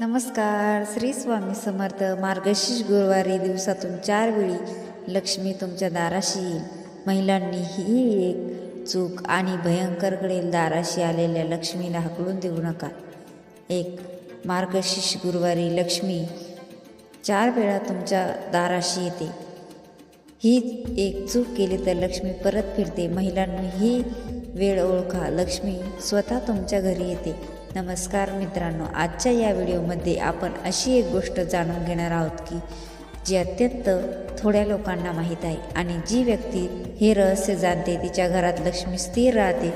नमस्कार श्री स्वामी समर्थ. मार्गशीर्ष गुरुवारी दिवसातून चार वेळी लक्ष्मी तुमच्या दाराशी येईल. महिलांनी ही एक चूक आणि भयंकरकडे दाराशी आलेल्या लक्ष्मीला हकलून देऊ नका. एक मार्गशीर्ष गुरुवारी लक्ष्मी चार वेळा तुमच्या दाराशी येते. ही एक चूक केली तर लक्ष्मी परत फिरते. महिलांनी ही वेळ ओळखा. लक्ष्मी स्वतः तुमच्या घरी येते. नमस्कार मित्रांनो आजच्या या व्हिडिओमध्ये आपण अशी एक गोष्ट जाणून घेणार आहोत की जी अत्यंत थोड्या लोकांना माहीत आहे आणि जी व्यक्ती हे रहस्य जाणते तिच्या घरात लक्ष्मी स्थिर राहते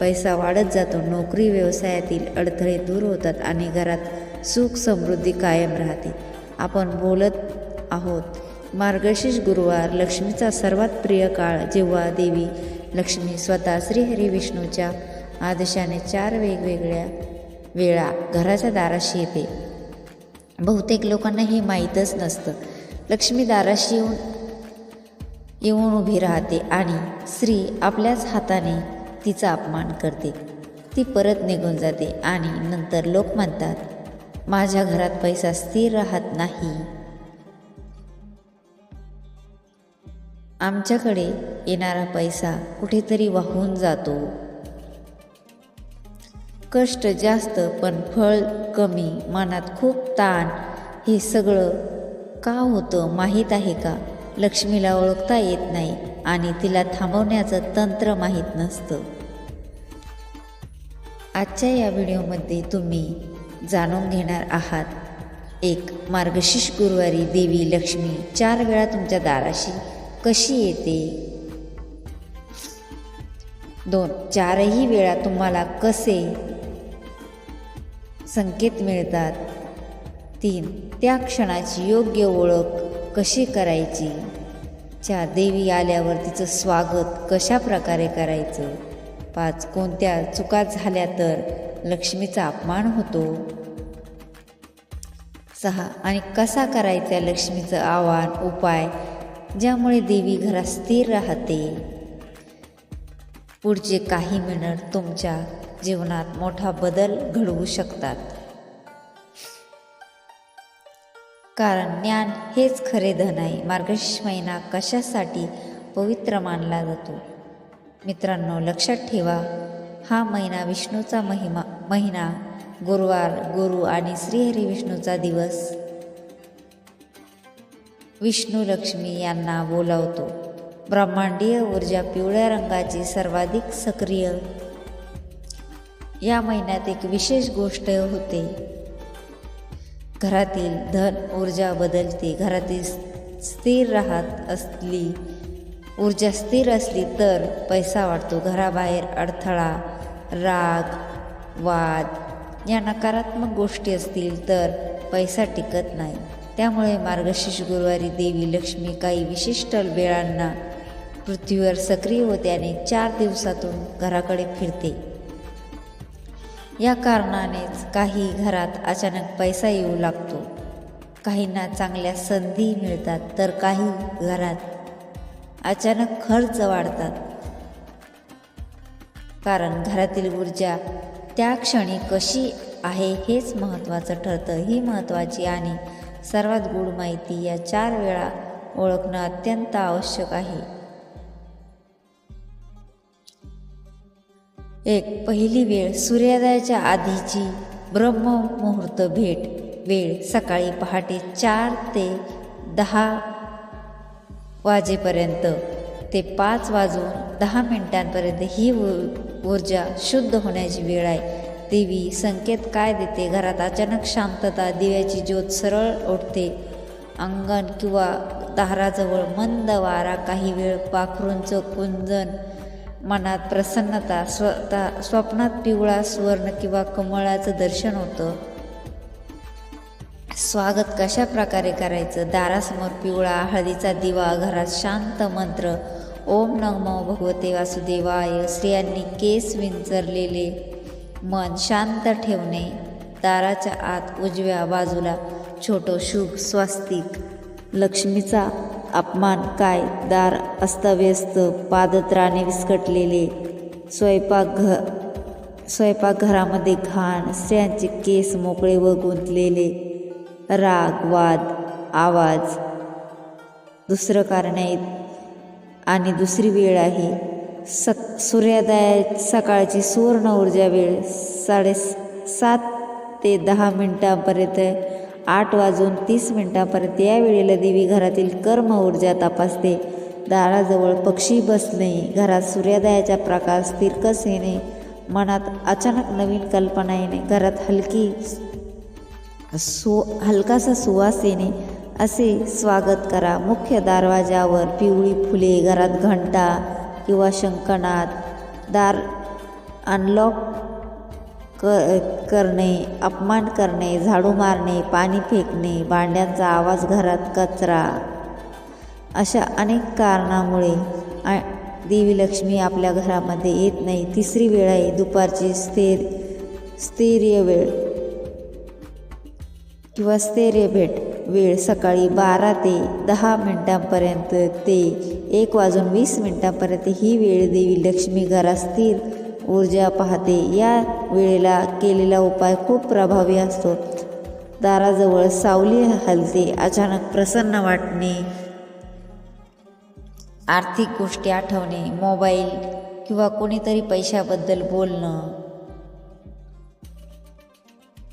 पैसा वाढत जातो नोकरी व्यवसायातील अडथळे दूर होतात आणि घरात सुख समृद्धी कायम राहते. आपण बोलत आहोत मार्गशीर्ष गुरुवार लक्ष्मीचा सर्वात प्रिय काळ जेव्हा देवी लक्ष्मी स्वतः श्रीहरी विष्णूच्या आदेशाने चार वेगवेगळ्या वेळा घराच्या दाराशी येते. बहुतेक लोकांना हे माहीतच नसतं. लक्ष्मी दाराशी येऊन येऊन उभी राहते आणि स्त्री आपल्याच हाताने तिचा अपमान करते. ती परत निघून जाते आणि नंतर लोक म्हणतात माझ्या घरात पैसा स्थिर राहत नाही. आमच्याकडे येणारा पैसा कुठेतरी वाहून जातो. कष्ट जास्त पण फळ कमी. मनात खूप ताण. हे सगळं का होतं माहीत आहे का? लक्ष्मीला ओळखता येत नाही आणि तिला थांबवण्याचं तंत्र माहीत नसतं. आजच्या या व्हिडिओमध्ये तुम्ही जाणून घेणार आहात एक मार्गशीर्ष गुरुवारी देवी लक्ष्मी चार वेळा तुमच्या दाराशी कशी येते? दोन चारही वेळा तुम्हाला कसे संकेत मिळतात. तीन त्या क्षणाची योग्य ओळख कशी करायची? चार देवी आल्यावर तिचं स्वागत कशा प्रकारे करायचं? पाच कोणत्या चुका झाल्या तर लक्ष्मीचा अपमान होतो? सहा आणि कसा करायचा लक्ष्मीचं आव्हान उपाय ज्यामुळे देवी घरात स्थिर राहते? पुढचे काही मिनिट तुमच्या जीवनात मोठा बदल घडवू शकतात. कारण ज्ञान हेच खरे धन आहे. मार्गशीर्ष महिना कशासाठी पवित्र मानला जातो? मित्रांनो लक्षात ठेवा हा महिना विष्णूचा महिमा महिना गुरुवार गुरु आणि श्रीहरी विष्णूचा दिवस. विष्णू लक्ष्मी यांना बोलावतो. ब्रह्मांडीय ऊर्जा पिवळ्या रंगाची सर्वाधिक सक्रिय या महिन्यात एक विशेष गोष्ट होते. घरातील धन ऊर्जा बदलते. घरातील स्थिर राहत असली ऊर्जा स्थिर असली तर पैसा वाढतो. घराबाहेर अडथळा राग वाद या नकारात्मक गोष्टी असतील तर पैसा टिकत नाही. त्यामुळे मार्गशीर्ष गुरुवारी देवी लक्ष्मी काही विशिष्ट वेळांना पृथ्वीवर सक्रिय होते आणि चार दिवसातून घराकडे फिरते. या कारणानेच काही घरात अचानक पैसा येऊ लागतो. काहींना चांगल्या संधी मिळतात तर काही घरात अचानक खर्च वाढतात. कारण घरातील ऊर्जा त्या क्षणी कशी आहे हेच महत्त्वाचं ठरतं. ही महत्त्वाची आणि सर्वात गूढ माहिती या चार वेळा ओळखणं अत्यंत आवश्यक आहे. एक पहिली वेळ सूर्योदयाच्या आधीची ब्रह्ममुहूर्त भेट. वेळ सकाळी पहाटे चार ते दहा वाजेपर्यंत. ते पाच वाजून दहा मिनिटांपर्यंत ही ऊर्जा शुद्ध होण्याची वेळ आहे. देवी संकेत काय देते? घरात अचानक शांतता दिव्याची ज्योत सरळ उठते. अंगण किंवा दाराजवळ मंद वारा काही वेळ पाखरूंचं कुंजन मनात प्रसन्नता स्वतः स्वप्नात पिवळा सुवर्ण किंवा कमळाचं दर्शन होतं. स्वागत कशा प्रकारे करायचं? दारासमोर पिवळा हळदीचा दिवा घरात शांत मंत्र ओम नमो भगवते वासुदेवाय. स्त्रियांनी केस विंचरलेले मन शांत ठेवणे दाराच्या आत उजव्या बाजूला छोटं शुभ स्वास्तिक लक्ष्मीचा अपमान काय दार अस्तव्यस्त पादत्राणे विस्कटलेले स्वयंपाक घ स्वयंपाकघरामध्ये घाण स्त्रियांचे केस मोकळे व गुंतलेले राग वाद आवाज. दुसरं कारण आहे आणि दुसरी वेळ आहे सक सूर्योदया सकाळची सुवर्ण ऊर्जा वेळ साडे सात ते दहा मिनिटांपर्यंत आठ वाजून तीस मिनिटांपर्यंत या वेळेला देवी घरातील कर्म ऊर्जा तपासते. दाराजवळ पक्षी बसणे घरात सूर्योदयाचा प्रकाश तिरकस येणे मनात अचानक नवीन कल्पना येणे घरात हलकी सु हलकासा सुवास येणे असे स्वागत करा. मुख्य दरवाजावर पिवळी फुले घरात घंटा किंवा शंखनाद. दार अनलॉक क करणे अपमान करणे झाडू मारणे पाणी फेकणे भांड्यांचा आवाज घरात कचरा अशा अनेक कारणामुळे आ देवी लक्ष्मी आपल्या घरामध्ये येत नाही. तिसरी वेळ आहे दुपारची स्थिर स्थैर्य वेळ किंवा स्थैर्य भेट. वेळ सकाळी बारा ते दहा मिनटांपर्यंत ते एक वाजून वीस मिनटांपर्यंत ही वेळ देवी लक्ष्मी घरात स्थिर ऊर्जा पाहते. या वेळेला केलेला उपाय खूप प्रभावी असतो. दाराजवळ सावली हलते. अचानक प्रसन्न वाटणे. आर्थिक गोष्टी आठवणे. मोबाईल किंवा कोणीतरी पैशाबद्दल बोलणं.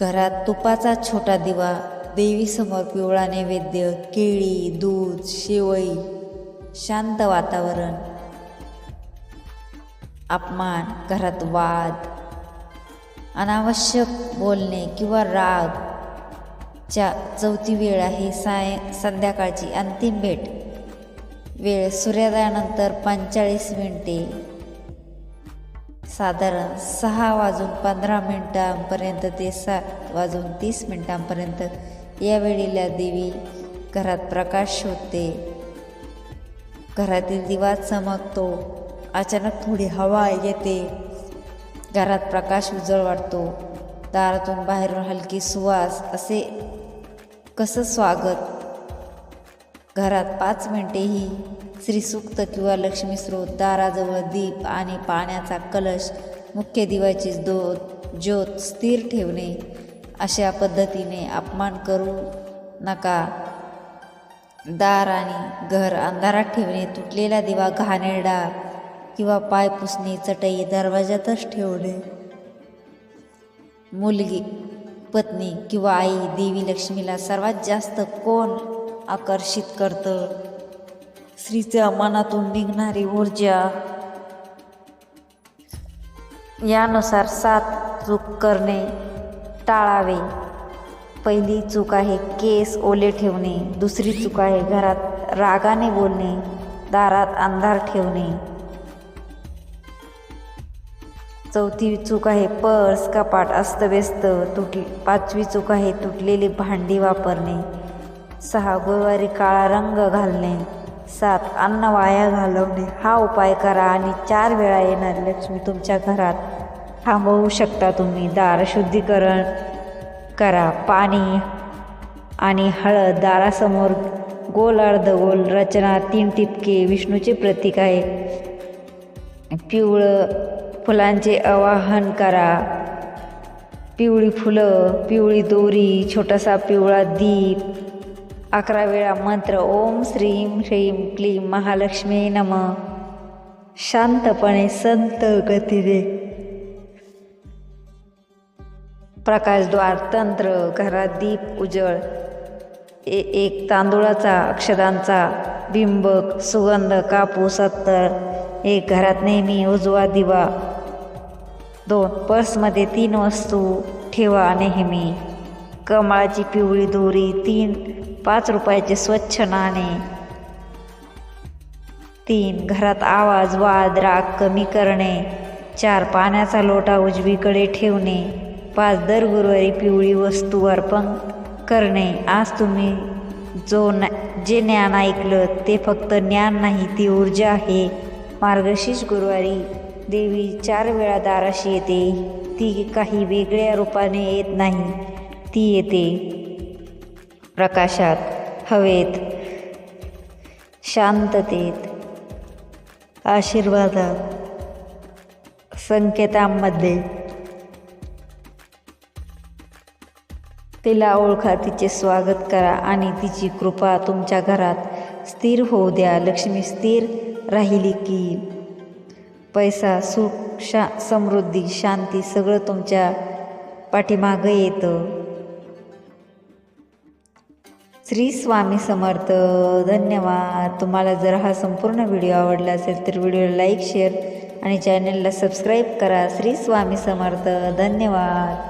घरात तुपाचा छोटा दिवा देवीसमोर पिवळा नैवेद्य केळी दूध शेवई शांत वातावरण. अपमान घरात वाद अनावश्यक बोलणे किंवा राग च्या चौथी वेळ आहे साय संध्याकाळची अंतिम भेट. वेळ सूर्योदयानंतर पंचेचाळीस मिनिटे. साधारण सहा वाजून पंधरा मिनिटांपर्यंत ते सात वाजून तीस मिनिटांपर्यंत या वेळेला देवी घरात प्रकाश शोधते. घरातील दिवा चमकतो. अचानक थोडी हवा येते. घरात प्रकाश उजळ वाटतो दारातून बाहेरून हलकी सुवास असे कसं स्वागत? घरात पाच मिनिटेही श्रीसूक्त किंवा लक्ष्मी स्रोत दाराजवळ दीप आणि पाण्याचा कलश मुख्य दिवाची दो ज्योत स्थिर ठेवणे. अशा पद्धतीने अपमान करू नका. दार आणि घर अंधारात ठेवणे तुटलेला दिवा घाणेरडा किंवा पाय पुसणे चटई दरवाजातच ठेवणे. मुलगी पत्नी किंवा आई देवी लक्ष्मीला सर्वात जास्त कोण आकर्षित करतं? स्त्रीच्या मनातून निघणारी ऊर्जा. यानुसार सात चूक करणे टाळावे. पहिली चूक आहे केस ओले ठेवणे दुसरी चूक आहे घरात रागाने बोलणे दारात अंधार ठेवणे. चौथी चूक आहे पर्स कपाट अस्तव्यस्त? तुटली पाचवी चूक आहे तुटलेली भांडी वापरणे. सहा गुरुवारी काळा रंग घालणे. सात अन्न वाया घालवणे. हा उपाय करा आणि चार वेळा येणारी लक्ष्मी तुमच्या घरात. थांबवू शकता तुम्ही. दार शुद्धीकरण करा. पाणी आणि हळद दारासमोर गोल अर्धगोल रचना तीन टिपके विष्णूचे प्रतीक आहे. पिवळं फुलांचे आवाहन करा. पिवळी फुलं पिवळी दोरी छोटासा पिवळा दीप. अकरा वेळा मंत्र ओम श्रीम ह्रीम क्लीम महालक्ष्मी नम. शांतपणे संत गतीने. प्रकाशद्वार तंत्र घरात दीप उजळ. ए एक तांदूळाचा अक्षदांचा बिंबक सुगंध कापूस अत्तर. एक घरात नेहमी उजवा दिवा. दोन पर्समध्ये तीन वस्तू ठेवा नेहमी कमळाची पिवळी दोरी तीन. पाच रुपयाचे स्वच्छ नाणे. तीन. घरात आवाज वाद राग कमी करणे. चार. पाण्याचा लोटा उजवीकडे ठेवणे. पाच. दर गुरुवारी पिवळी वस्तू अर्पण करणे. आज तुम्ही जो न जे ज्ञान ऐकलं ते फक्त ज्ञान नाही ती ऊर्जा आहे. मार्गशीर्ष गुरुवारी देवी चार वेळा दाराशी येते. ती काही वेगळ्या रूपाने येत नाही. ती येते. प्रकाशात हवेत शांततेत आशीर्वादात संकेतांमध्ये. तिला ओळखा तिचे स्वागत करा आणि तिची कृपा तुमच्या घरात स्थिर होऊ द्या. लक्ष्मी स्थिर राहिली की. पैसा सुख शा समृद्धी शांती सगळं तुमच्या पाठीमागं येतं. श्री स्वामी समर्थ धन्यवाद. तुम्हाला जर हा संपूर्ण व्हिडिओ आवडला असेल तर व्हिडिओला लाईक शेअर आणि चॅनलला सबस्क्राईब करा. श्री स्वामी समर्थ धन्यवाद.